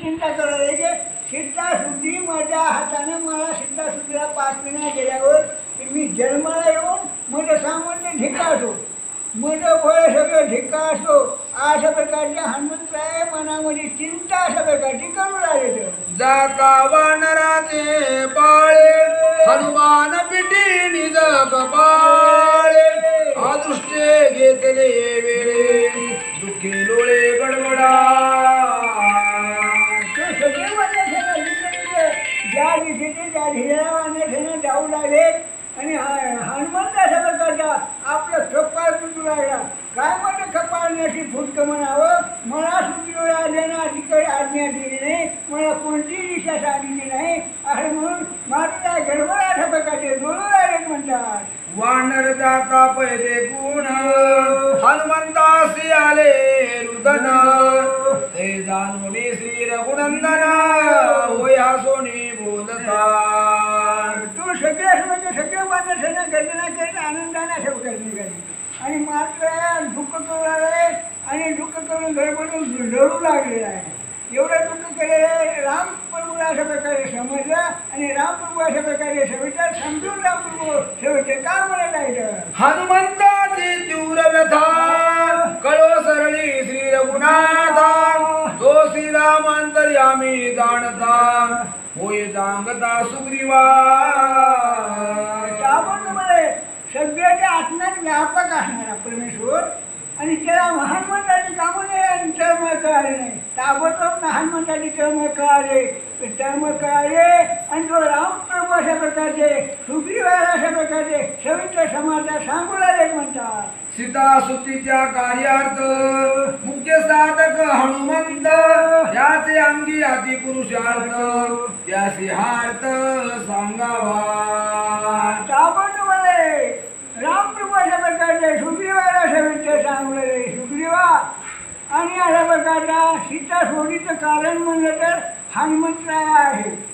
चिंता करायला की सिद्धाशुद्धी माझ्या हाताने मला सिद्धाशुद्धीला पाच महिना गेल्यावर की मी जन्माला येऊन माझं सामान्य ढिका असो. माझं फळ सगळं ढिका असो. अशा प्रकारच्या हनुमंतराय मनामध्ये चिंता अशा प्रकारची करू लागले. जाता वानराचे बाळे ज्या दिशेने ज्या ढिऱ्या वानरसेना जाऊ लागले. आणि हा- हनुमंत अशा प्रकारचा आपलं कपाळ तुटू लागला. काय म्हणतं कपाळ नशी फुटकं म्हणावं? मला सुट्टीवर आल्यानं अधिकारी आज्ञा दिली नाही. मला कोणतीही दिशा सांगितली नाही. असं म्हणून माझा गडबड अशा प्रकारचे जोडू लागले म्हणतात. वानर जाता पहिले गुण. हनुमंतासी आले रुदन. ते जाणून श्री रघुनंदन. होया बोलता तू सगळे म्हणजे सगळे माणसांना गर्जना करीत आनंदाने करणे करी आणि मात्र दुःख करू लागले आणि दुःख करून गडबडून लढू लागलेला आहे. एवढं दुःख केलेलं आहे रामप्रभूला अशा प्रकारे समजलं आणि रामप्रभू अशा प्रकारे सविचार समजून रामप्रभू सविचार का म्हणत आहेत हनुमंताची तीव्र व्यथा कळो सरळी श्री रघुनाथा तो श्रीराम अंतर्यामी जाणता. होय जांगता सुग्रीवा आपण तुम्हाला सगळ्याच्या आत्म्यात व्यापक असणारा परमेश्वर. आणि त्याला हनुमंताची कामं नाही आणि टर्म कळाले नाही. ताबडतोब हनुमंताची टर्म कळाले टर्म कळाले आणि तो रामप्रभू अशा प्रकारचे सुग्रीवाला अशा प्रकारचे सवित्र समाजात सांगू लागले म्हणतात. सुतीच्या कार्यार्थ मुख्य साधक हनुमंत याचे अंगी अति पुरुषार्थ त्या हार्थ सांगावा. ताबडतोबले रामप्रभू अशा प्रकारचे सुग्रीवाला शेवटचे सांगलेले सुग्रीवा. आणि अशा प्रकारचा सीता सोडीचं कारण म्हणलं तर हनुमंतराय आहे.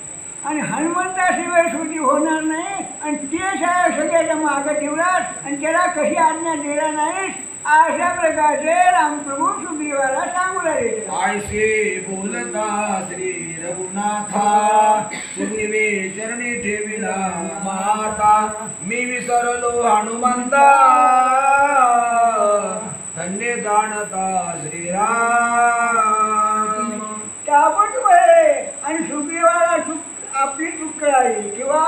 आणि हनुमंताशिवाय सुटी होणार नाही. आणि ते सगळ्याच्या मागं ठेवलास आणि त्याला कशी आज्ञा दिला नाहीस अशा प्रकारचे रामप्रभू सुग्रीवाला सांगू लागले आयसे बोलता श्री रघुनाथा सुग्रीवे चरणी ठेविला माता मी विसरलो हनुमंता. धन्य जाणता श्रीराम. बरे आणि सुग्रीवाला चूक आपली चूक कळाली किंवा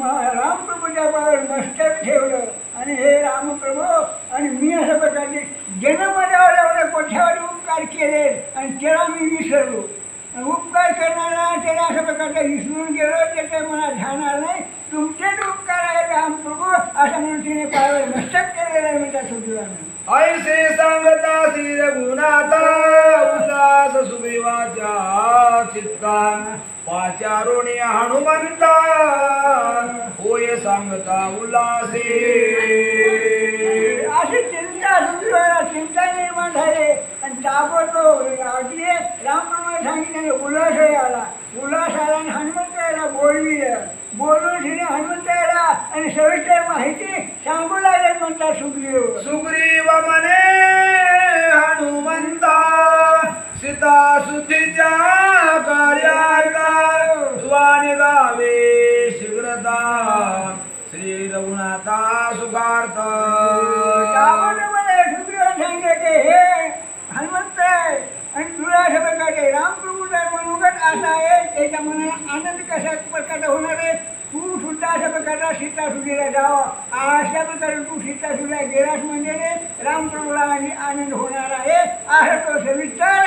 रामप्रभूच्या मस्तक ठेवलं आणि हे रामप्रभू आणि मी अशा प्रकारचे जन्मल्यावर एवढे कोठ्यावर उपकार केले आणि त्याला मी विसरलो. उपकार करणारा त्याला अशा प्रकारचा विसरून गेलो त्याच्या मला जाणार नाही. तुमचेच उपकार आहे रामप्रभू असं म्हणून तिने पावर मस्तक केलेलं आहे मी त्या सुग्रीवानं ऐसे सांगता श्री रघुनाथा उल्हास सुग्रीवाच्या चित्ता पाचारुणी हनुमंता होय सांगता उल्हासे. अशी चिंता सुग्रीवाला चिंता निर्माण झाली आणि ताबडतोब अगदी रामप्रमाणे सांगितले उल्हास आला उल्हास आला आणि हनुमंताला बोलविलं बोलून तिने हनुमंताला आणि सविस्तर माहिती सांगू लागले म्हणतात सुग्रीव सुग्रीव म्हणे हनुमंता सीता सुद्धीच्या कार्यार्था तुवाने गावे शीघ्रता श्री की हे हनुमंत आहे. आणि तुला अशा प्रकारचे रामप्रभूचा मनोगत असा आहे त्याच्या मनाला आनंद कशा प्रकारचा होणार आहे? तू सुद्धा अशा प्रकारचा सीता जावं. अशा प्रकारे तू सीता गेलास म्हणजे रामप्रभूला आणि आनंद होणार आहे. असं तो सविस्तर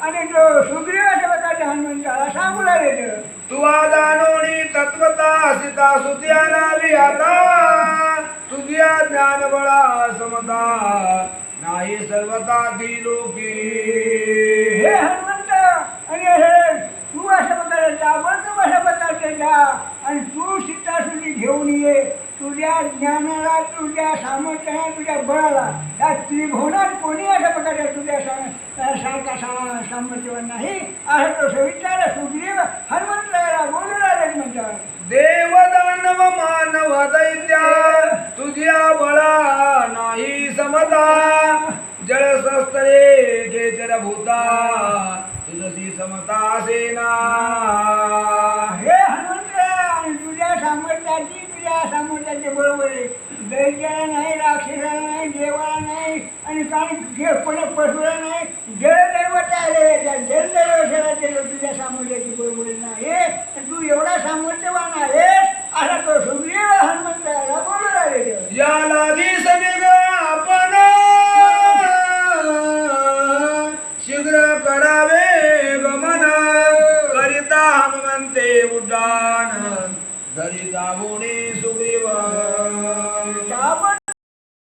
आणि तो सुग्रीव अशा प्रकारच्या हनुमंताला सांगू लागले तुवा जाणोनी तत्वता सीता सुद्या नावी आता. तुझ्या ज्ञान बळा समता नाही सर्वता लोकी हे हनुमंत आणि हे तू अशा प्रकारे तू अशा प्रकारचे जा आणि तू सीतासुदी घेऊन ये. तुझ्या ज्ञानाला तुझ्या सामर्थ्याला तुझ्या बळाला या त्रिभुवनात कोणी अशा प्रकारे तुझ्या सारखा सा सामर्थ्यवान नाही? असं तो सविचार सुग्रीव जर भूता तुझशी समता सेना. हे हनुमंत तुझ्या सामर्थ्याची तुझ्या सामर्थ्याचे बरोबर आहे. दैत्याला नाही राक्षसाला नाही देवाला नाही आणि घे कोणा पशुला नाही जलदैवत आले त्या जलदैवताला ते तुझ्या सामर्थ्याची बरोबर नाही. तू एवढा सामर्थ्यवान आहेस असा तो सुग्रीव हनुमंताला बोलू राहिले ते. या करावे गमन करिता हनुमंते उड्डाण धरी जागोणी